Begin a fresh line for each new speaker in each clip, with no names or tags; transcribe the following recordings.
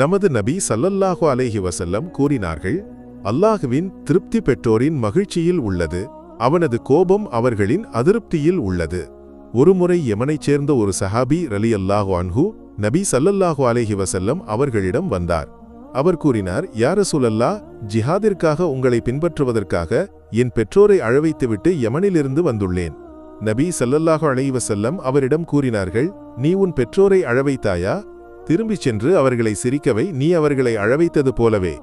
நமது நபி சல்லல்லாஹு அலேஹி வசல்லம் கூறினார்கள் அல்லாஹுவின் திருப்தி பெற்றோரின் மகிழ்ச்சியில் உள்ளது அவனது கோபம் அவர்களின் அதிருப்தியில் உள்ளது. ஒருமுறை யமனைச் சேர்ந்த ஒரு சஹாபி ரலி அல்லாஹு அன்ஹு நபி சல்லல்லாஹு அலேஹி வசல்லம் அவர்களிடம் வந்தார். அவர் கூறினார் யார ரசூலல்லாஹ் ஜிஹாதிற்காக உங்களை பின்பற்றுவதற்காக என் பெற்றோரை அழவைத்துவிட்டு யமனிலிருந்து வந்துள்ளேன். நபி சல்லல்லாஹு அலைஹி வஸல்லம் அவரிடம் கூறினார்கள் நீ உன் பெற்றோரை அழவைத்தாயா? திரும்பிச் சென்று அவர்களை சிரிக்கவை நீ அவர்களை அழவைத்தது போலவே.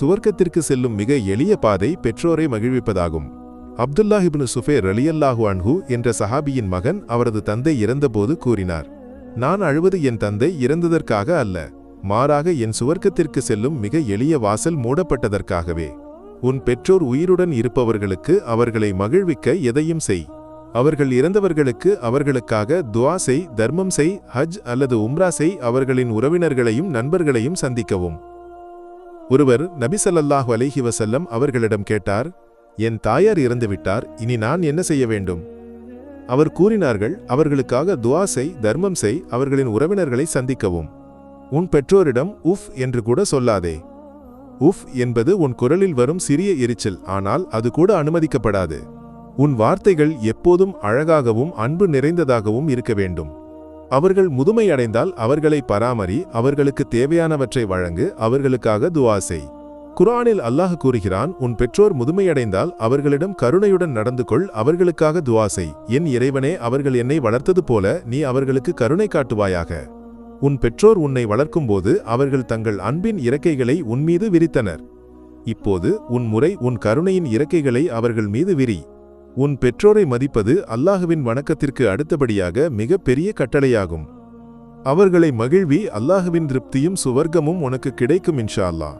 சுவர்க்கத்திற்கு செல்லும் மிக எளிய பாதை பெற்றோரை மகிழ்விப்பதாகும். அப்துல்லாஹிப்னு சுஃபேர் ரலியல்லாஹு அன்ஹு என்ற சஹாபியின் மகன் அவரது தந்தை இறந்தபோது கூறினார் நான் அழுவது என் தந்தை இறந்ததற்காக அல்ல. மாறாக என் சுவர்க்கத்திற்கு செல்லும் மிக எளிய வாசல் மூடப்பட்டதற்காகவே. உன் பெற்றோர் உயிருடன் இருப்பவர்களுக்கு அவர்களை மகிழ்விக்க எதையும் செய். அவர்கள் இறந்தவர்களுக்கு அவர்களுக்காக துவா செய் தர்மம் செய் ஹஜ் அல்லது உம்ரா செய் அவர்களின் உறவினர்களையும் நண்பர்களையும் சந்திக்கவும். ஒருவர் நபிசல்லாஹு அலஹி வசல்லம் அவர்களிடம் கேட்டார் என் தாயார் இறந்துவிட்டார் இனி நான் என்ன செய்ய வேண்டும்? அவர் கூறினார்கள் அவர்களுக்காக துவா செய் தர்மம் செய் அவர்களின் உறவினர்களை சந்திக்கவும். உன் பெற்றோரிடம் உஃப் என்று கூட சொல்லாதே. உஃப் என்பது உன் குரலில் வரும் சிறிய எரிச்சல் ஆனால் அது கூட அனுமதிக்கப்படாது. உன் வார்த்தைகள் எப்போதும் அழகாகவும் அன்பு நிறைந்ததாகவும் இருக்க வேண்டும். அவர்கள் முதுமை அடைந்தால் அவர்களை பராமரி அவர்களுக்கு தேவையானவற்றை வழங்கு அவர்களுக்காக துஆ செய். குர்ஆனில் அல்லாஹ் கூறுகிறான் உன் பெற்றோர் முதுமையடைந்தால் அவர்களிடம் கருணையுடன் நடந்து கொள் அவர்களுக்காக துஆ செய். என் இறைவனே அவர்கள் என்னை வளர்த்தது போல நீ அவர்களுக்கு கருணை காட்டுவாயாக. உன் பெற்றோர் உன்னை வளர்க்கும்போது அவர்கள் தங்கள் அன்பின் இறக்கைகளை உன்மீது விரித்தனர். இப்போது உன் முறை உன் கருணையின் இறக்கைகளை அவர்கள் மீது விரி. உன் பெற்றோரை மதிப்பது அல்லாஹுவின் வணக்கத்திற்கு அடுத்தபடியாக மிக பெரிய கட்டளையாகும். அவர்களை மகிழ்வி அல்லாஹுவின் திருப்தியும் சுவர்க்கமும் உனக்கு கிடைக்கும் இன்ஷா அல்லாஹ்.